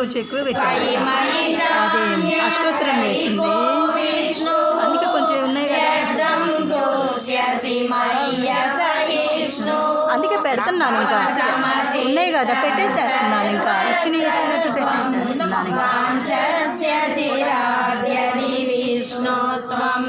కొంచెం ఎక్కువ పెట్టాను అదే అష్టోత్తరం వేసింది. అందుకే కొంచెం ఉన్నాయి కదా. అందుకే పెడుతున్నాను ఇంకా. ఉన్నాయి కదా పెట్టేసేస్తున్నాను ఇంకా. ఇచ్చిన ఇచ్చినట్టు పెట్టేసేస్తున్నాను ఇంకా. విష్ణుత్వం